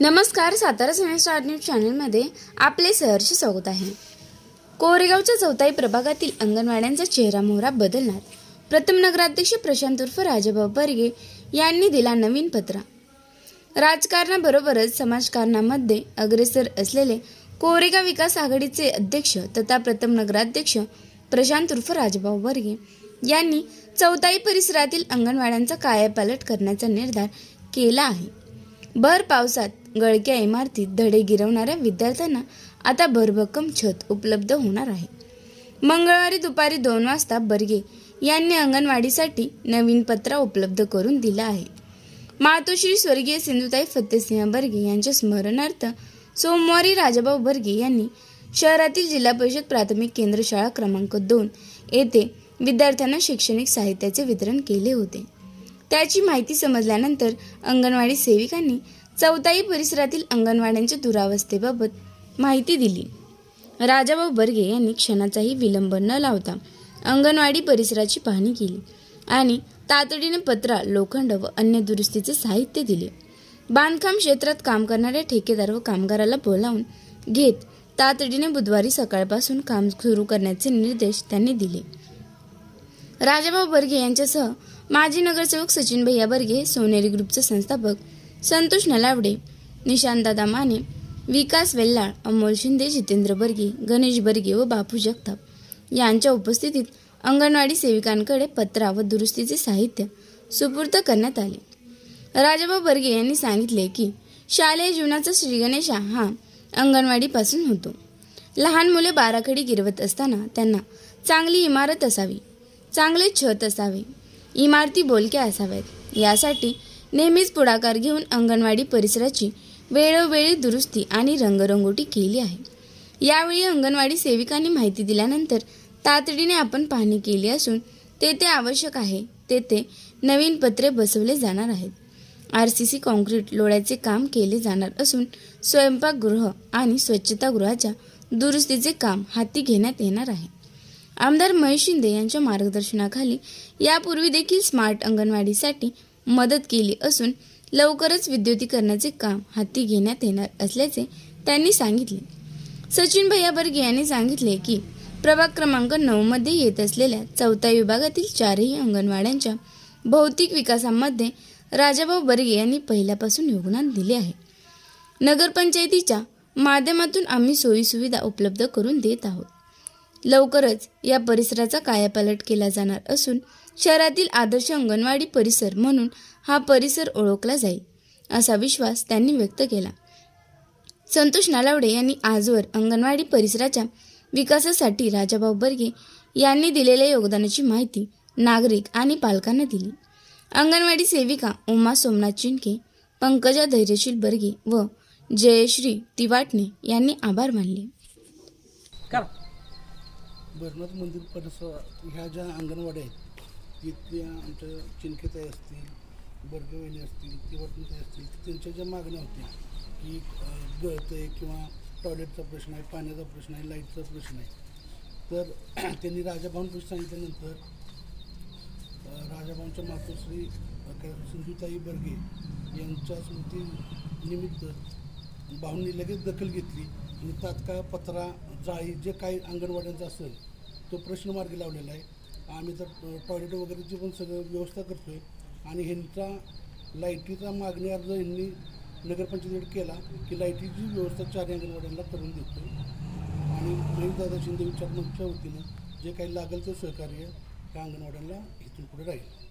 नमस्कार सातारा सिने star news चॅनलमध्ये आपले सहर्ष स्वागत आहे. कोरेगावच्या चौथाई प्रभागातील अंगणवाड्यांचा चेहरा मोहरा बदलणार. प्रथम नगराध्यक्ष प्रशांत उर्फ राजाभाऊ बर्गे यांनी दिला नवीन पत्रा. राजकारणाबरोबरच समाजकारणामध्ये अग्रेसर असलेले कोरेगाव विकास आघाडीचे अध्यक्ष तथा प्रथम नगराध्यक्ष प्रशांत उर्फ राजभाऊ बर्गे यांनी चौथाई परिसरातील अंगणवाड्यांचा कायापालट करण्याचा निर्धार केला आहे. भर पावसात गळक्या इमारतीत धडे गिरवणाऱ्या विद्यार्थ्यांना आता भरभक्कम छत उपलब्ध होणार आहे. मंगळवारी दुपारी दोन वाजता बर्गे यांनी अंगणवाडीसाठी नवीन पत्रा उपलब्ध करून दिला आहे. मातोश्री स्वर्गीय सिंधुताई फतेसिंह बर्गे यांच्या स्मरणार्थ सोमवारी राजाभाऊ बर्गे यांनी शहरातील जिल्हा परिषद प्राथमिक केंद्र शाळा क्रमांक दोन येथे विद्यार्थ्यांना शैक्षणिक साहित्याचे वितरण केले होते. त्याची माहिती समजल्यानंतर अंगणवाडी सेविकांनी चौथाई परिसरातील अंगणवाड्यांच्या दुरावस्थेबाबत माहिती दिली. राजाभाऊ बर्गे यांनी क्षणाचाही विलंब न लावता अंगणवाडी परिसराची पाहणी केली आणि तातडीने पत्रा लोखंड व अन्य दुरुस्तीचे साहित्य दिले. बांधकाम क्षेत्रात काम करणाऱ्या ठेकेदार व कामगाराला बोलावून घेत तातडीने बुधवारी सकाळपासून काम सुरू करण्याचे निर्देश त्यांनी दिले. राजाभाऊ बर्गे यांच्यासह माजी नगरसेवक सचिन भैया बर्गे सोनेरी ग्रुपचे संस्थापक संतोष नलावडे निशांतदादा माने विकास वेल्लाळ अमोल शिंदे जितेंद्र बर्गे गणेश बर्गे व बापू जगताप यांच्या उपस्थितीत अंगणवाडी सेविकांकडे पत्रा व दुरुस्तीचे साहित्य सुपूर्द करण्यात आले. राजाभाऊ बर्गे यांनी सांगितले की शालेय जीवनाचा श्रीगणेशा हा अंगणवाडीपासून होतो. लहान मुले बाराखडी गिरवत असताना त्यांना चांगली इमारत असावी चांगले छत असावे इमारती बोलक्या असाव्यात. यासाठी नेहमीच पुढाकार घेऊन अंगणवाडी परिसराची वेळोवेळी दुरुस्ती आणि रंगरंगोटी केली आहे. यावेळी अंगणवाडी सेविकांनी माहिती दिल्यानंतर तातडीने आपण पाहणी केली असून तेथे आवश्यक आहे तेथे नवीन पत्रे बसवले जाणार आहेत. आर सी सी कॉन्क्रीट लोळ्याचे काम केले जाणार असून स्वयंपाकगृह आणि स्वच्छतागृहाच्या दुरुस्तीचे काम हाती घेण्यात येणार आहे. आमदार महेश शिंदे यांच्या मार्गदर्शनाखाली यापूर्वी देखील स्मार्ट अंगणवाडीसाठी मदत केली असून लवकरच विद्युतीकरणाचे काम हाती घेण्यात येणार असल्याचे त्यांनी सांगितले. सचिन भैया बर्गे यांनी सांगितले की प्रभाग क्रमांक नऊमध्ये येत असलेल्या चौथ्या विभागातील चारही अंगणवाड्यांच्या भौतिक विकासामध्ये राजाभाऊ बर्गे यांनी पहिल्यापासून योगदान दिले आहे. नगरपंचायतीच्या माध्यमातून आम्ही सोयीसुविधा उपलब्ध करून देत आहोत. लवकरच या परिसराचा कायापालट केला जाणार असून शहरातील आदर्श अंगणवाडी परिसर म्हणून हा परिसर ओळखला जाईल असा विश्वास त्यांनी व्यक्त केला. संतोष नालावडे यांनी आजवर अंगणवाडी परिसराच्या विकासासाठी राजाभाऊ बर्गे यांनी दिलेल्या योगदानाची माहिती नागरिक आणि पालकांना दिली. अंगणवाडी सेविका उमा सोमनाथ चिंके पंकजा धैर्यशील बर्गे व जयश्री तिवाटणे यांनी आभार मानले. करा. भरनाथ मंदिर परिसरात ह्या ज्या अंगणवाड्या आहेत तिथल्या आमच्या चिंकेताई असतील बर्गवहिनी असतील किंवा असतील त्यांच्या ज्या मागण्या होत्या की गळतं किंवा टॉयलेटचा प्रश्न आहे पाण्याचा प्रश्न आहे लाईटचा प्रश्न आहे तर त्यांनी राजाभाऊंपाशी सांगितल्यानंतर राजाभाऊंच्या मातोश्री काय सिंधुताई बर्गे यांच्या स्मृतीनिमित्त भाऊंनी लगेच दखल घेतली. आणि तात्काळ पत्रा जाळी जे काही अंगणवाड्यांचा असेल तो प्रश्न मार्गी लावलेला आहे. आम्ही तर टॉयलेट वगैरेची पण सगळं व्यवस्था करतो आहे आणि ह्यांचा लाईटीचा मागणी अर्ज यांनी नगरपंचायतीकडे केला की लाईटीची व्यवस्था चार अंगणवाड्यांना करून देतो आणि महेशदादा शिंदे विचारमंचच्या वतीनं जे काही लागेल ते सहकार्य त्या अंगणवाड्यांना इथून पुढे राहील.